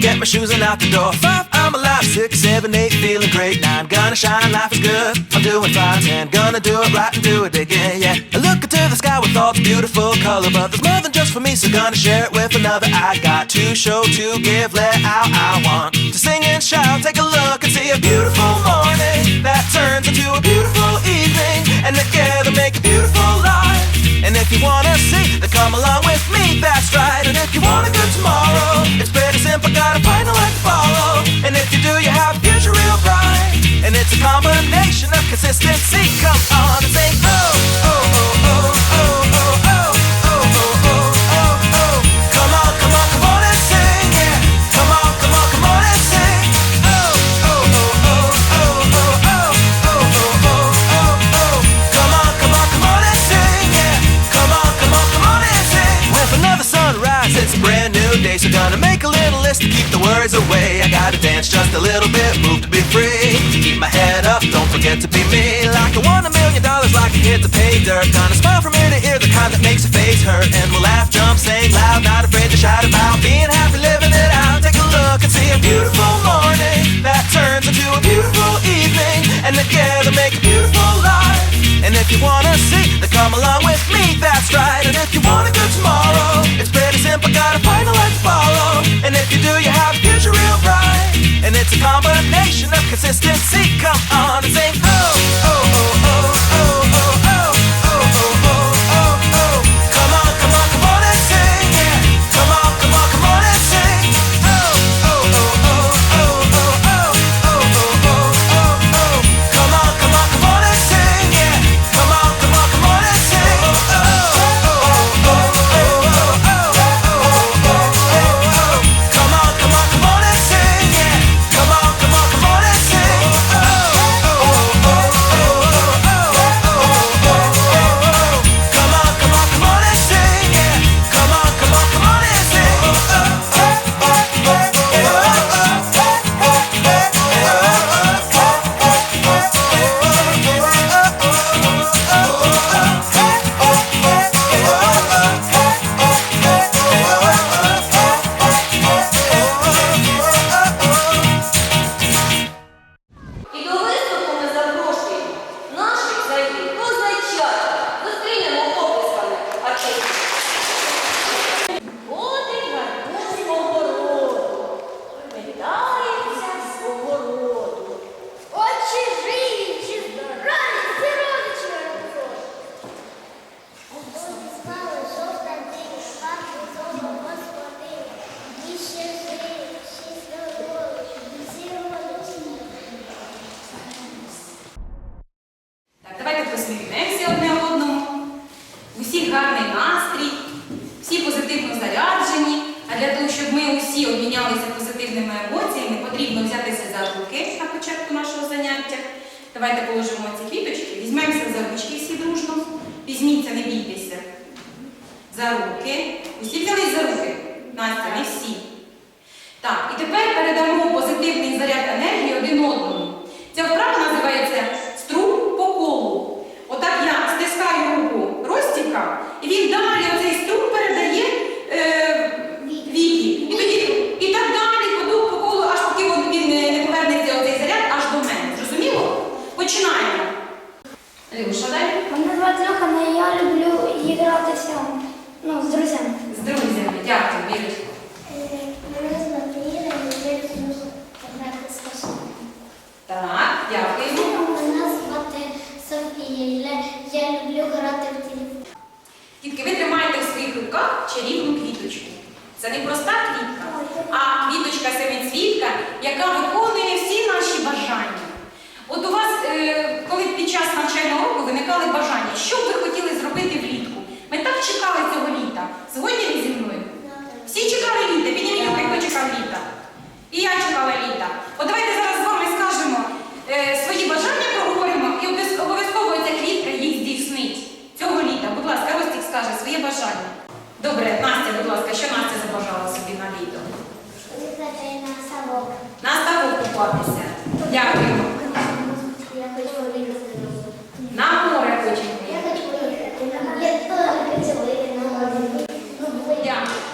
Get my shoes and out the door. Five, I'm alive. Six, seven, eight, feeling great. Nine, gonna shine, life is good. I'm doing fine. Ten, gonna do it right and do it again, yeah. I look into the sky with all the beautiful color, but there's more than just for me, so gonna share it with another. I got to show, to give, let out. I want to sing and shout. Take a look and see a beautiful morning that turns into a beautiful evening, and together make a beautiful life. And if you wanna see, then come along with me, that's right. And if you want a good tomorrow, brand day, so gonna make a little list to keep the worries away. I gotta dance just a little bit, move to be free. Keep my head up, don't forget to be me. Like I won a million dollars, like I hit the pay dirt. Gonna smile from ear to ear, the kind that makes your face hurt. And we'll laugh, jump, sing loud, not afraid to shout about being happy, living it out. Take a look and see a beautiful morning that turns into a beautiful evening, and together make a beautiful life. And if you wanna see, then come along with me, consistency. Come on посміхнемося одне одному. Усіх гарний настрій, всі позитивно заряджені. А для того, щоб ми усі обмінялися позитивними емоціями, потрібно взятися за руки на початку нашого заняття. Давайте положимо ці квіточки, візьмемося за ручки всі дружно. Візьміться, не бійтеся. За руки. Усі взялись за руки. Настя, не всі. Так, і тепер передамо позитивний чарівну квіточку. Це не проста квітка, а квіточка семицвітка, яка виконує всі наші бажання. От у вас, е, коли під час навчального року виникали бажання, що б ви хотіли зробити влітку? Ми так чекали цього літа. Згодні На море хочемо. Я хочу поїхати. Я хочу поїхати на море. Дякую.